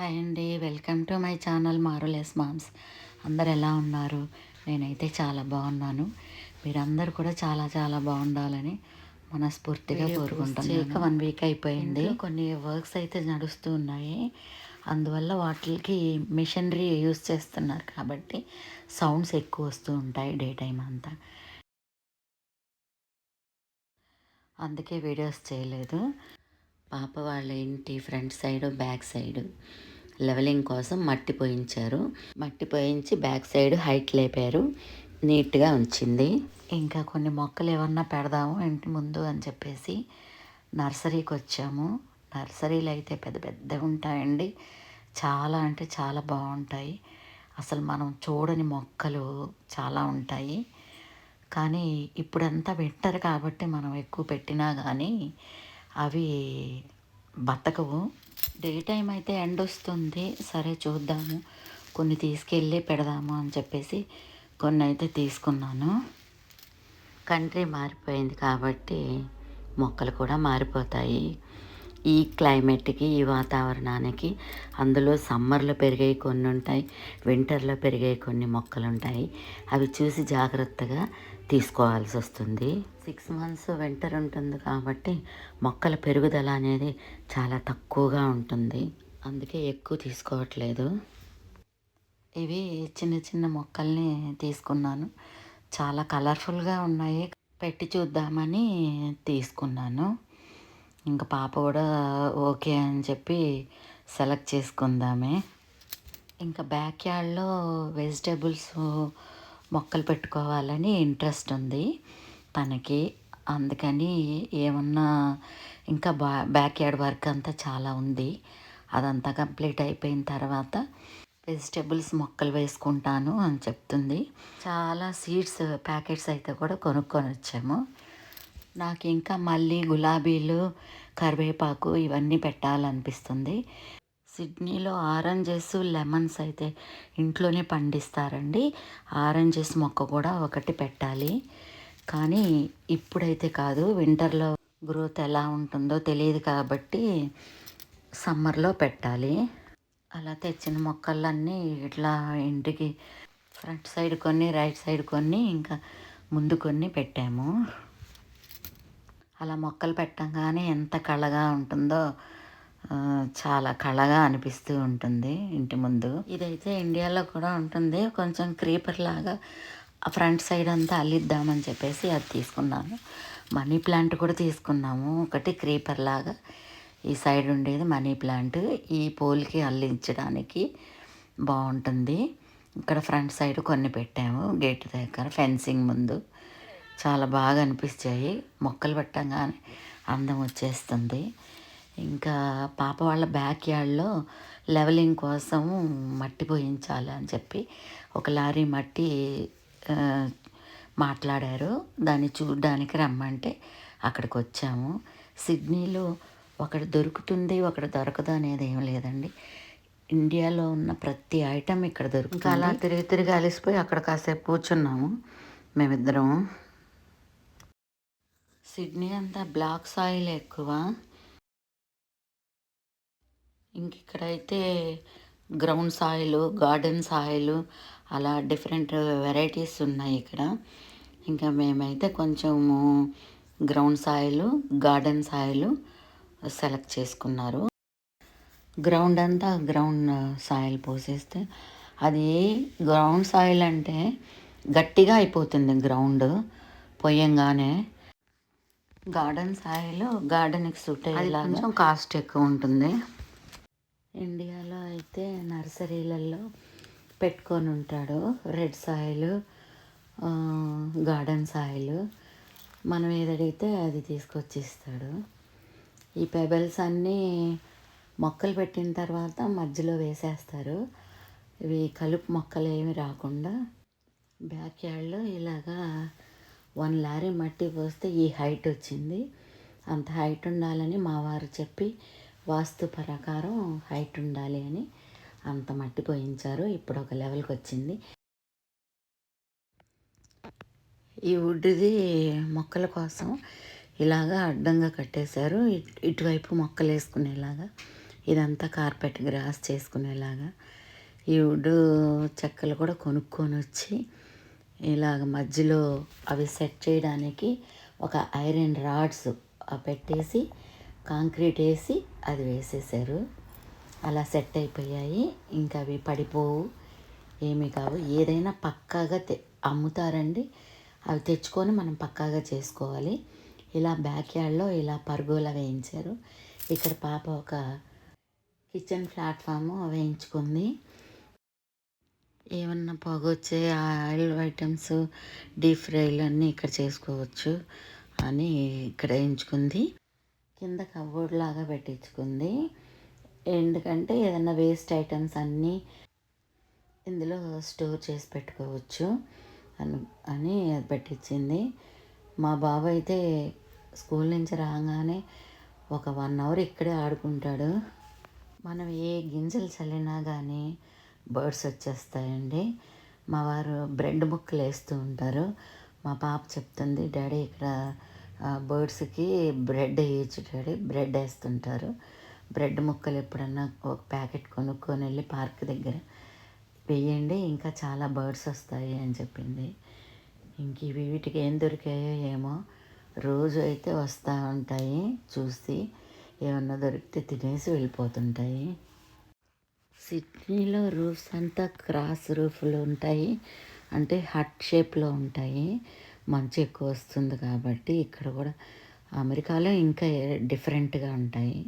Hi అండి. Welcome to my channel మారులెస్ moms. అందరు ఎలా ఉన్నారు? నేనైతే చాలా బాగున్నాను. మీరందరూ కూడా చాలా చాలా బాగుండాలని మనస్ఫూర్తిగా కోరుకుంటున్నాను. వన్ వీక్ అయిపోయింది. కొన్ని వర్క్స్ అయితే నడుస్తూ ఉన్నాయి. అందువల్ల వాటికి మిషనరీ యూస్ చేస్తున్నారు కాబట్టి సౌండ్స్ ఎక్కువ వస్తూ ఉంటాయి డే టైం అంతా. అందుకే వీడియోస్ చేయలేదు. పాప వాళ్ళ ఇంటి front side back side. Levelling కోసం మట్టి పోయించారు. మట్టి పోయించి బ్యాక్ సైడ్ హైట్ లేపారు. నీట్గా ఉంచింది. ఇంకా కొన్ని మొక్కలు ఏమన్నా పెడదాము ఇంటి ముందు అని చెప్పేసి నర్సరీకి వచ్చాము. నర్సరీలు అయితే పెద్ద పెద్దవి ఉంటాయండి. చాలా అంటే చాలా బాగుంటాయి. అసలు మనం చూడని మొక్కలు చాలా ఉంటాయి. కానీ ఇప్పుడంతా వింటర్ కాబట్టి మనం ఎక్కువ పెట్టినా కానీ అవి బతకవు. డే టైం అయితే ఎండ వస్తుంది. సరే చూద్దాము. కొన్ని తీసుకెళ్ళి పెడదాము అని చెప్పేసి కొన్ని అయితే తీసుకున్నాను. కంట్రీ మారిపోయింది కాబట్టి మొక్కలు కూడా మారిపోతాయి. ఈ క్లైమేట్కి ఈ వాతావరణానికి అందులో సమ్మర్లో పెరిగే కొన్ని ఉంటాయి వింటర్లో పెరిగే కొన్ని మొక్కలు ఉంటాయి అవి చూసి జాగ్రత్తగా తీసుకోవాల్సి వస్తుంది. సిక్స్ మంత్స్ వింటర్ ఉంటుంది కాబట్టి మొక్కల పెరుగుదల అనేది చాలా తక్కువగా ఉంటుంది. అందుకే ఎక్కువ తీసుకోవట్లేదు. ఇవి చిన్న చిన్న మొక్కల్ని తీసుకున్నాను. చాలా కలర్ఫుల్గా ఉన్నాయి. పెట్టి చూద్దామని తీసుకున్నాను. ఇంకా పాప కూడా ఓకే అని చెప్పి సెలెక్ట్ చేసుకుందామే. ఇంకా బ్యాక్ యార్డ్లో వెజిటేబుల్స్ మొక్కలు పెట్టుకోవాలని ఇంట్రెస్ట్ ఉంది తనకి. అందుకని ఏమన్నా ఇంకా బా బ్యాక్ యార్డ్ వర్క్ అంతా చాలా ఉంది. అదంతా కంప్లీట్ అయిపోయిన తర్వాత వెజిటేబుల్స్ మొక్కలు వేసుకుంటాను అని చెప్తుంది. చాలా సీడ్స్ ప్యాకెట్స్ అయితే కూడా కొనుక్కొని వచ్చాము. నాకు ఇంకా మళ్ళీ గులాబీలు కరివేపాకు ఇవన్నీ పెట్టాలనిపిస్తుంది. సిడ్నీలో ఆరెంజెస్ లెమన్స్ అయితే ఇంట్లోనే పండిస్తారండి. ఆరెంజెస్ మొక్క కూడా ఒకటి పెట్టాలి. కానీ ఇప్పుడైతే కాదు వింటర్లో గ్రోత్ ఎలా ఉంటుందో తెలియదు కాబట్టి సమ్మర్లో పెట్టాలి. అలా తెచ్చిన మొక్కలన్నీ ఇట్లా ఇంటికి ఫ్రంట్ సైడ్ కొన్ని రైట్ సైడ్ కొన్ని ఇంకా ముందు కొన్ని పెట్టాము. అలా మొక్కలు పెట్టంగానే ఎంత కళగా ఉంటుందో చాలా కళగా అనిపిస్తూ ఉంటుంది ఇంటి ముందు. ఇదైతే ఇండియాలో కూడా ఉంటుంది. కొంచెం క్రీపర్ లాగా ఆ ఫ్రంట్ సైడ్ అంతా అల్లిద్దామని చెప్పేసి అది తీసుకున్నాను. మనీ ప్లాంట్ కూడా తీసుకున్నాము. ఒకటి క్రీపర్ లాగా. ఈ సైడ్ ఉండేది మనీ ప్లాంట్. ఈ పోల్కి అల్లించడానికి బాగుంటుంది. ఇక్కడ ఫ్రంట్ సైడ్ కొన్ని పెట్టాము. గేట్ దగ్గర ఫెన్సింగ్ ముందు. చాలా బాగా అనిపించాయి మొక్కలు పెట్టంగానే అందం వచ్చేస్తుంది. ఇంకా పాప వాళ్ళ బ్యాక్ యార్డ్లో లెవెలింగ్ కోసం మట్టి పోయించాలి అని చెప్పి ఒక లారీ మట్టి మాట్లాడారు. దాన్ని చూడడానికి రమ్మంటే అక్కడికి వచ్చాము సిడ్నీలో ఒకటి దొరుకుతుంది ఒకటి దొరకదు అనేది ఏం లేదండి. ఇండియాలో ఉన్న ప్రతి ఐటెం ఇక్కడ దొరుకుతుంది. అలా తిరిగి తిరిగి అలిసిపోయి అక్కడ కాసేపు కూర్చున్నాము మేమిద్దరం సిడ్నీ అంతా బ్లాక్ సాయిల్ ఎక్కువ. ఇంక ఇక్కడైతే గ్రౌండ్ సాయిల్ గార్డెన్ సాయిల్ అలా డిఫరెంట్ వెరైటీస్ ఉన్నాయి ఇక్కడ. ఇంకా మేమైతే కొంచెము ground soil garden soil select చేసుకున్నారు. గ్రౌండ్ అంతా గ్రౌండ్ సాయిల్ పోసేస్తే అది గ్రౌండ్ సాయిల్ అంటే గట్టిగా అయిపోతుంది గ్రౌండ్. పొయ్యంగానే గార్డెన్ సాయిల్ గార్డెన్కి సూట్ అయ్యేలా కొంచెం కాస్ట్ ఎక్కువ ఉంటుంది. ఇండియాలో అయితే నర్సరీలలో పెట్టుకొని ఉంటాడు. Red soil garden soil. మనం ఏది అడిగితే అది తీసుకొచ్చి ఇస్తాడు ఈ పెబల్స్ అన్నీ మొక్కలు పెట్టిన తర్వాత మధ్యలో వేసేస్తారు. ఇవి కలుపు మొక్కలు ఏమి రాకుండా బ్యాక్ యార్డ్లో ఇలాగా వన్ లారీ మట్టి పోస్తే ఈ హైట్ వచ్చింది. అంత హైట్ ఉండాలని మా వారు చెప్పి వాస్తు ప్రకారం హైట్ ఉండాలి అని అంత మట్టి పోయించారు. ఇప్పుడు ఒక లెవెల్కి వచ్చింది. ఈ వుడ్ది మొక్కల కోసం ఇలాగా అడ్డంగా కట్టేశారు. ఇటువైపు మొక్కలు వేసుకునేలాగా ఇదంతా కార్పెట్ గ్రాస్ చేసుకునేలాగా ఈ వుడ్ చెక్కలు కూడా కొనుక్కొని వచ్చి ఇలాగ మధ్యలో అవి సెట్ చేయడానికి ఒక ఐరన్ రాడ్స్ పెట్టేసి కాంక్రీట్ వేసి అది వేసేసారు అలా సెట్ అయిపోయాయి. ఇంకా అవి పడిపోవు ఏమీ కావు. ఏదైనా పక్కాగా తె అమ్ముతారండి. అవి తెచ్చుకొని మనం పక్కాగా చేసుకోవాలి. ఇలా బ్యాక్ యార్డ్లో ఇలా పరుగులా వేయించారు. ఇక్కడ పాప ఒక కిచెన్ ప్లాట్ఫామ్ వేయించుకుంది. ఏమన్నా పొగొచ్చే ఆయిల్ ఐటమ్స్ డీప్ ఫ్రైలు అన్నీ ఇక్కడ చేసుకోవచ్చు అని ఇక్కడ ఎంచుకుంది. కింద కబోర్డ్ లాగా పెట్టించుకుంది. ఎందుకంటే ఏదైనా వేస్ట్ ఐటమ్స్ అన్నీ ఇందులో స్టోర్ చేసి పెట్టుకోవచ్చు అని అని అది పెట్టించింది. మా బాబు అయితే స్కూల్ నుంచి రాగానే ఒక వన్ అవర్ ఇక్కడే ఆడుకుంటాడు. మనం ఏ గింజలు చల్లినా కానీ బర్డ్స్ వచ్చేస్తాయండి. మా వారు బ్రెడ్ ముక్కలు వేస్తూ ఉంటారు. మా పాప చెప్తుంది డాడీ ఇక్కడ బర్డ్స్కి బ్రెడ్ వేయచ్చు డాడీ. బ్రెడ్ వేస్తుంటారు. బ్రెడ్ ముక్కలు ఎప్పుడన్నా ఒక ప్యాకెట్ కొనుక్కొని వెళ్ళి పార్క్ దగ్గర వేయండి ఇంకా చాలా బర్డ్స్ వస్తాయి అని చెప్పింది. ఇంక ఇవి వీటికి ఏం దొరికాయో ఏమో రోజు అయితే వస్తూ ఉంటాయి చూసి ఏమన్నా దొరికితే తినేసి వెళ్ళిపోతుంటాయి. సిడ్నీలో రూఫ్స్ అంతా క్రాస్ రూఫ్లు ఉంటాయి. అంటే హట్ షేప్లో ఉంటాయి. మంచు ఎక్కువ వస్తుంది కాబట్టి ఇక్కడ కూడా అమెరికాలో ఇంకా డిఫరెంట్గా ఉంటాయి.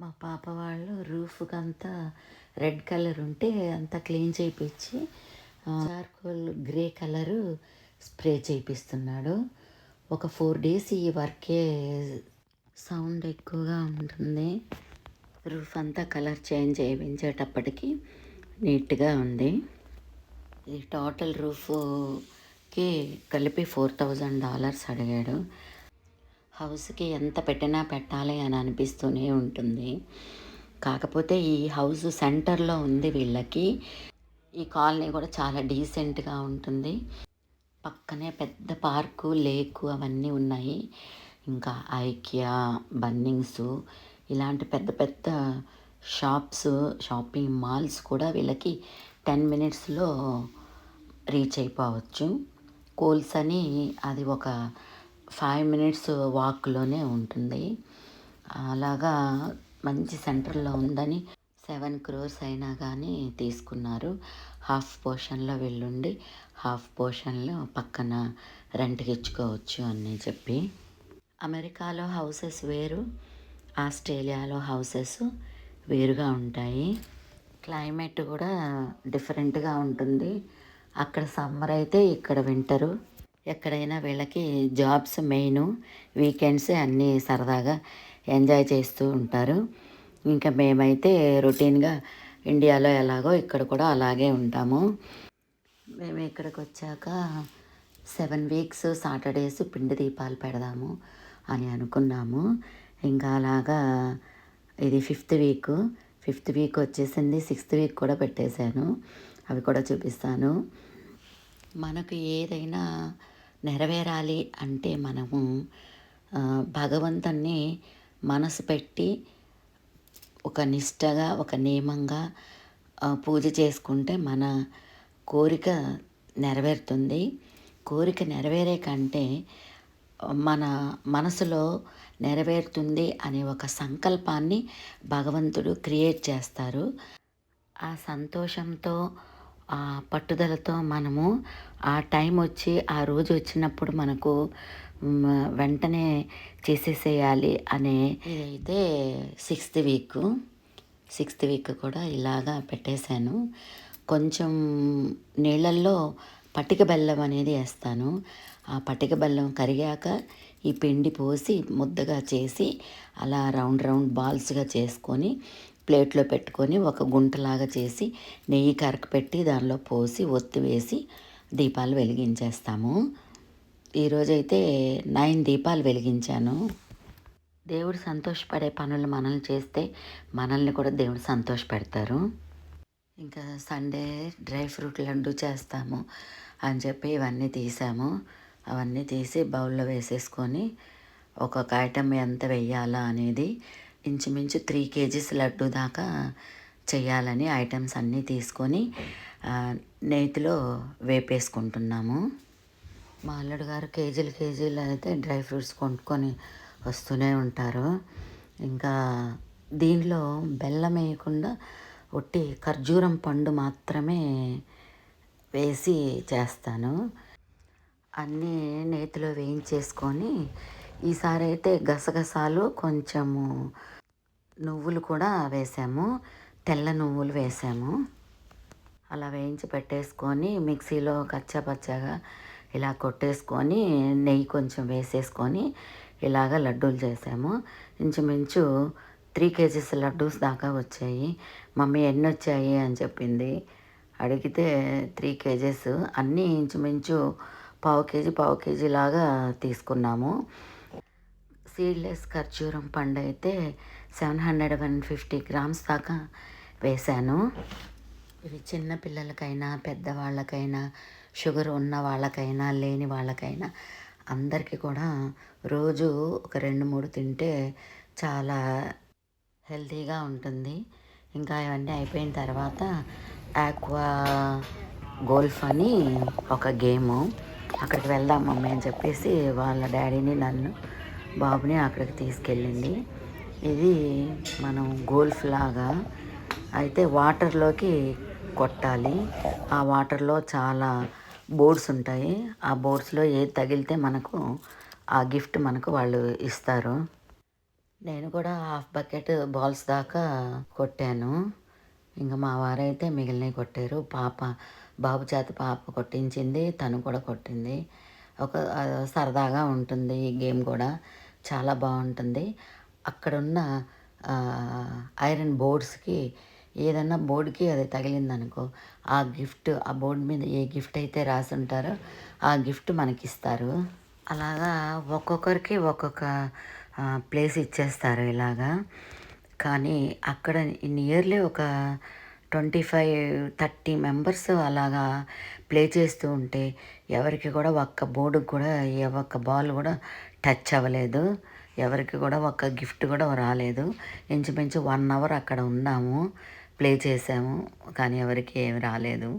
మా పాప వాళ్ళు రూఫ్కి అంతా రెడ్ కలర్ ఉంటే అంతా క్లీన్ చేయించి చార్కోల్ గ్రే కలరు స్ప్రే చేయిస్తున్నాడు ఒక ఫోర్ డేస్ ఈ వర్కే సౌండ్ ఎక్కువగా ఉంటుంది. రూఫ్ అంతా కలర్ చేంజ్ చేయించేటప్పటికి నీట్గా ఉంది. ఈ టోటల్ రూఫ్కి కలిపి ఫోర్ థౌజండ్ డాలర్స్ అడిగాడు. హౌస్కి ఎంత పెట్టినా పెట్టాలి అని అనిపిస్తూనే ఉంటుంది. కాకపోతే ఈ హౌస్ సెంటర్లో ఉంది వీళ్ళకి. ఈ కాలనీ కూడా చాలా డీసెంట్గా ఉంటుంది. పక్కనే పెద్ద పార్కు లేకు అవన్నీ ఉన్నాయి. ఇంకా ఐకియా బన్నింగ్స్ ఇలాంటి పెద్ద పెద్ద షాప్స్ షాపింగ్ మాల్స్ కూడా వీళ్ళకి టెన్ మినిట్స్లో రీచ్ అయిపోవచ్చు. కోల్స్ అని అది ఒక ఫైవ్ మినిట్స్ వాక్లోనే ఉంటుంది. అలాగా మంచి సెంటర్లో ఉందని సెవెన్ క్రోర్స్ అయినా కానీ తీసుకున్నారు. హాఫ్ పోర్షన్లో వెళ్ళుండి హాఫ్ పోర్షన్లో పక్కన రెంట్కి ఇచ్చుకోవచ్చు అని చెప్పి. అమెరికాలో హౌసెస్ వేరు. ఆస్ట్రేలియాలో హౌసెస్ వేరుగా ఉంటాయి. క్లైమేట్ కూడా డిఫరెంట్గా ఉంటుంది. అక్కడ సమ్మర్ అయితే ఇక్కడ వింటరు. ఎక్కడైనా వీళ్ళకి జాబ్స్ మెయిన్ వీకెండ్స్ అన్నీ సరదాగా ఎంజాయ్ చేస్తూ ఉంటారు. ఇంకా మేమైతే రొటీన్గా ఇండియాలో ఎలాగో ఇక్కడ కూడా అలాగే ఉంటాము. మేము ఇక్కడికి వచ్చాక సెవెన్ వీక్స్ సాటర్డేస్ పిండి దీపాలు పెడదాము అని అనుకున్నాము. ఇంకా అలాగా ఇది ఫిఫ్త్ వీక్. ఫిఫ్త్ వీక్ వచ్చేసింది. సిక్స్త్ వీక్ కూడా పెట్టేశాను. అవి కూడా చూపిస్తాను. మనకు ఏదైనా నెరవేరాలి అంటే మనము భగవంతుణ్ణి మనసు పెట్టి ఒక నిష్టగా ఒక నియమంగా పూజ చేసుకుంటే మన కోరిక నెరవేరుతుంది. కోరిక నెరవేరే కంటే మన మనసులో నెరవేరుతుంది అనే ఒక సంకల్పాన్ని భగవంతుడు క్రియేట్ చేస్తారు. ఆ సంతోషంతో ఆ పట్టుదలతో మనము ఆ టైం వచ్చి ఆ రోజు వచ్చినప్పుడు మనకు వెంటనే చేసేసేయాలి అనే ఇదైతే సిక్స్త్ వీక్. సిక్స్త్ వీక్ కూడా ఇలాగా పెట్టేశాను. కొంచెం నీళ్ళల్లో పటిక బెల్లం అనేది వేస్తాను. ఆ పటిక బెల్లం కరిగాక ఈ పిండి పోసి ముద్దగా చేసి అలా రౌండ్ రౌండ్ బాల్స్గా చేసుకొని ప్లేట్లో పెట్టుకొని ఒక గుంటలాగా చేసి నెయ్యి కరక పెట్టి దానిలో పోసి ఒత్తి వేసి దీపాలు వెలిగించేస్తాము. ఈరోజైతే నైన్ దీపాలు వెలిగించాను. దేవుడు సంతోషపడే పనులు మనల్ని చేస్తే మనల్ని కూడా దేవుడు సంతోషపెడతారు. ఇంకా సండే డ్రై ఫ్రూట్ లడ్డు చేస్తాము అని చెప్పి ఇవన్నీ తీసాము. అవన్నీ తీసి బౌల్లో వేసేసుకొని ఒక్కొక్క ఐటెం ఎంత వెయ్యాలా అనేది ఇంచుమించు త్రీ కేజీస్ లడ్డు దాకా చేయాలని ఐటమ్స్ అన్నీ తీసుకొని నేతిలో వేపేసుకుంటున్నాము. మా అల్లుడు గారు కేజీలు కేజీలు అయితే డ్రై ఫ్రూట్స్ కొనుక్కొని వస్తూనే ఉంటారు. ఇంకా దీనిలో బెల్లం వేయకుండా ఒట్టి ఖర్జూరం పండు మాత్రమే వేసి చేస్తాను. అన్నీ నేతిలో వేయించేసుకొని ఈసారి అయితే గసగసాలు కొంచెము నువ్వులు కూడా వేసాము. తెల్ల నువ్వులు వేసాము. అలా వేయించి పెట్టేసుకొని మిక్సీలో కచ్చాపచ్చాగా ఇలా కొట్టేసుకొని నెయ్యి కొంచెం వేసేసుకొని ఇలాగ లడ్డూలు చేసాము. ఇంచుమించు త్రీ కేజీస్ లడ్డూస్ దాకా వచ్చాయి. మమ్మీ ఎన్ని వచ్చాయి అని చెప్పింది. అడిగితే త్రీ కేజెస్. అన్నీ ఇంచుమించు పావు కేజీ పావు కేజీ లాగా తీసుకున్నాము. సీడ్లెస్ ఖర్జూరం పండు అయితే seven hundred one fifty grams దాకా వేశాను. ఇవి చిన్న పిల్లలకైనా పెద్దవాళ్ళకైనా షుగర్ ఉన్న వాళ్ళకైనా లేని వాళ్ళకైనా అందరికీ కూడా రోజు ఒక రెండు మూడు తింటే చాలా హెల్తీగా ఉంటుంది. ఇంకా ఇవన్నీ అయిపోయిన తర్వాత ఆక్వా గోల్ఫ్ అని ఒక గేము. అక్కడికి వెళ్దాం మమ్మీ అని చెప్పేసి వాళ్ళ డాడీని నన్ను బాబుని అక్కడికి తీసుకెళ్ళింది. ఇది మనం గోల్ఫ్ లాగా అయితే వాటర్లోకి కొట్టాలి. ఆ వాటర్లో చాలా బోర్డ్స్ ఉంటాయి. ఆ బోర్డ్స్లో ఏది తగిలితే మనకు ఆ గిఫ్ట్ మనకు వాళ్ళు ఇస్తారు. నేను కూడా హాఫ్ బకెట్ బాల్స్ దాకా కొట్టాను. ఇంకా మా వారైతే మిగిలినవి కొట్టారు. పాప బాబు చేత పాప కొట్టించింది తను కూడా కొట్టింది. ఒక సరదాగా ఉంటుంది ఈ గేమ్ కూడా. చాలా బాగుంటుంది. అక్కడున్న ఐరన్ బోర్డ్స్కి ఏదన్నా బోర్డుకి అది తగిలిందనుకో ఆ గిఫ్ట్ ఆ బోర్డు మీద ఏ గిఫ్ట్ అయితే రాసి ఉంటారో ఆ గిఫ్ట్ మనకిస్తారు. అలాగా ఒక్కొక్కరికి ఒక్కొక్క ప్లేస్ ఇచ్చేస్తారు ఇలాగా. కానీ అక్కడ నియర్లీ ఒక ట్వంటీ ఫైవ్ థర్టీ మెంబర్స్ అలాగా ప్లే చేస్తూ ఉంటే ఎవరికి కూడా ఒక్క బోర్డుకి కూడా ఏ ఒక్క బాల్ కూడా టచ్ అవ్వలేదు. ఎవరికి కూడా ఒక్క గిఫ్ట్ కూడా రాలేదు. ఇంచుమించు వన్ అవర్ అక్కడ ఉన్నాము ప్లే చేసాము కానీ ఎవరికి ఏమి రాలేదు.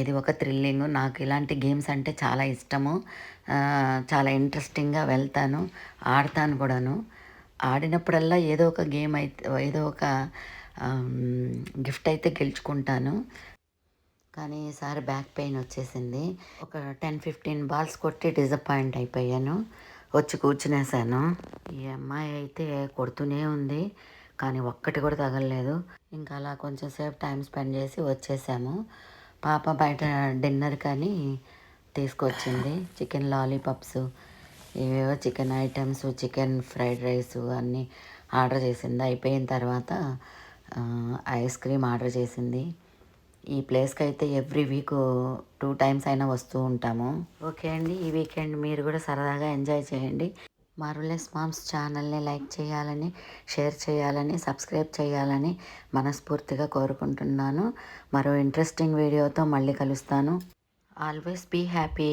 ఇది ఒక థ్రిల్లింగ్. నాకు ఇలాంటి గేమ్స్ అంటే చాలా ఇష్టము. చాలా ఇంట్రెస్టింగ్గా వెళ్తాను ఆడతాను కూడాను. ఆడినప్పుడల్లా ఏదో ఒక గేమ్ అయితే ఏదో ఒక గిఫ్ట్ అయితే గెలుచుకుంటాను. కానీ ఈసారి బ్యాక్ పెయిన్ వచ్చేసింది. ఒక టెన్ ఫిఫ్టీన్ బాల్స్ కొట్టి డిసప్పాయింట్ అయిపోయాను. వచ్చి కూర్చునేసాను. ఈ అమ్మాయి అయితే కొడుతూనే ఉంది. కానీ ఒక్కటి కూడా తగలలేదు. ఇంకా అలా కొంచెం సేపు టైం స్పెండ్ చేసి వచ్చేసాము. పాప బయట డిన్నర్ కానీ తీసుకొచ్చింది. చికెన్ లాలీపాప్స్ ఏవేవో chicken items chicken fried rice అన్నీ ఆర్డర్ చేసింది. అయిపోయిన తర్వాత ఐస్ క్రీమ్ ఆర్డర్ చేసింది. ఈ ప్లేస్కి అయితే ఎవ్రీ వీక్ టూ టైమ్స్ అయినా వస్తూ ఉంటాము. ఓకే అండి. ఈ వీకెండ్ మీరు కూడా సరదాగా ఎంజాయ్ చేయండి. మారులెస్ మామ్స్ ఛానల్ని లైక్ చేయాలని షేర్ చేయాలని సబ్స్క్రైబ్ చేయాలని మనస్ఫూర్తిగా కోరుకుంటున్నాను. మరో ఇంట్రెస్టింగ్ వీడియోతో మళ్ళీ కలుస్తాను. Always be happy